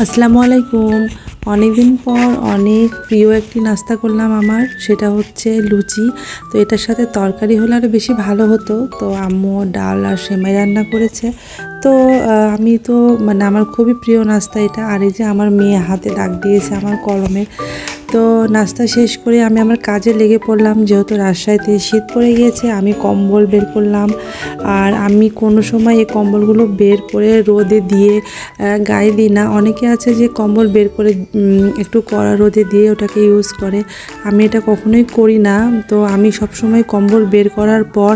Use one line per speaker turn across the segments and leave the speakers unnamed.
আসসালামু আলাইকুম। অনেকদিন পর অনেক প্রিয় একটি নাস্তা করলাম আমার, সেটা হচ্ছে লুচি। তো এটার সাথে তরকারি হলে আরও বেশি ভালো হতো। তো আম্মু ডাল আর সেমাই রান্না করেছে। তো আমি তো মানে আমার খুবই প্রিয় নাস্তা এটা। আর এই যে আমার মেয়ে হাতে ডাক দিয়েছে আমার কলমে। তো নাস্তা শেষ করে আমি আমার কাজে লেগে পড়লাম। যেহেতু রাজশাহীতে শীত পড়ে গিয়েছে, আমি কম্বল বের করলাম। আর আমি কোনো সময় এই কম্বলগুলো বের করে রোদে দিয়ে গায়ে দিই না। অনেকে আছে যে কম্বল বের করে একটু কড়া রোদে দিয়ে ওটাকে ইউজ করে। আমি এটা কখনোই করি না। তো আমি সব সময় কম্বল বের করার পর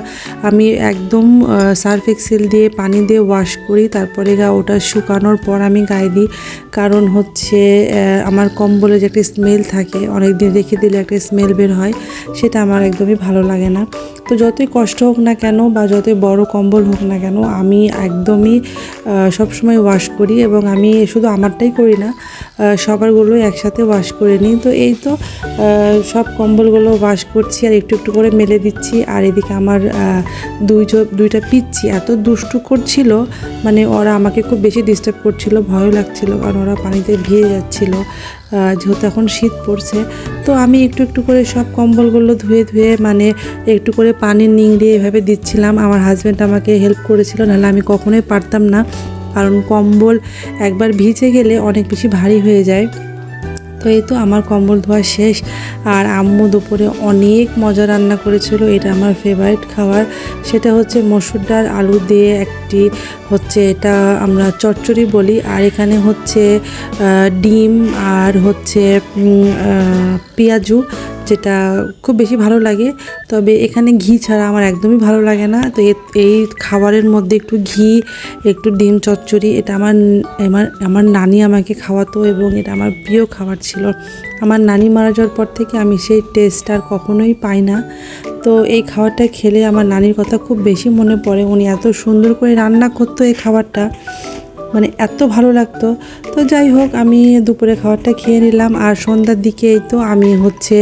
আমি একদম সার্ফ এক্সেল দিয়ে পানি দিয়ে ওয়াশ করি। তারপরে গা ওটা শুকানোর পর আমি গায়ে দিই। কারণ হচ্ছে আমার কম্বলে যে একটা স্মেল থাকে অনেক দিন রেখে দিলে একটা স্মেল বের হয়, সেটা আমার একদমই ভালো লাগে না। তো যতই কষ্ট হোক না কেন বা যতই বড় কম্বল হোক না কেন, আমি একদমই সব সময় ওয়াশ করি এবং আমি শুধু আমারটাই করি না সবারগুলোই একসাথে ওয়াশ করে নিই। তো এই তো সব কম্বলগুলো ওয়াশ করছি আর একটু একটু করে মেলে দিচ্ছি। আর এদিকে আমার দুই দুইটা পিচ্ছি এত দুষ্টু করছিল মানে ওরা আমাকে খুব বেশি ডিস্টার্ব করছিল, ভয়ও লাগছিল কারণ ওরা পানিতে ভিজে যাচ্ছিল। যেহেতু এখন শীত পড়ছে, তো আমি একটু একটু করে সব কম্বলগুলো ধুয়ে ধুয়ে মানে একটু করে পানি নিংড়িয়ে এভাবে দিচ্ছিলাম। আমার হাজব্যান্ড আমাকে হেল্প করেছিল, নাহলে আমি কখনোই পারতাম না। কারণ কম্বল একবার ভিজে গেলে অনেক বেশি ভারী হয়ে যায়। তো এই তো আমার কম্বল ধোয়া শেষ, আর আম্মু দুপুরে অনেক মজা রান্না করেছিল। এটা আমার ফেভারিট খাবার। সেটা হচ্ছে মসুর ডাল, আলু দিয়ে একটি হচ্ছে এটা আমরা চচ্চড়ি বলি, আর এখানে হচ্ছে ডিম আর হচ্ছে পেঁয়াজু যেটা খুব বেশি ভালো লাগে। তবে এখানে ঘি ছাড়া আমার একদমই ভালো লাগে না। তো এই খাবারের মধ্যে একটু ঘি, একটু ডিম চচ্চড়ি, এটা আমার আমার আমার নানি আমাকে খাওয়াতো এবং এটা আমার প্রিয় খাবার ছিল। আমার নানি মারা যাওয়ার পর থেকে আমি সেই টেস্ট আর কখনোই পাই না। তো এই খাবারটা খেলে আমার নানির কথা খুব বেশি মনে পড়ে। উনি এত সুন্দর করে রান্না করতো এই খাবারটা। মানে এত ভালো লাগতো। তো যাই হোক, আমি দুপুরে খাবারটা খেয়ে নিলাম। আর সন্ধ্যার দিকে এই তো আমি হচ্ছে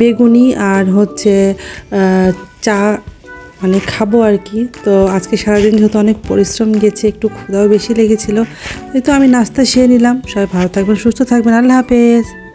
বেগুনি আর হচ্ছে চা মানে খাব আর কি। তো আজকে সারাদিন যেহেতু অনেক পরিশ্রম গেছে, একটু ক্ষুদাও বেশি লেগেছিলো। এই তো আমি নাস্তা সেরে নিলাম। সবাই ভালো থাকবেন, সুস্থ থাকবেন। আল্লাহ হাফেজ।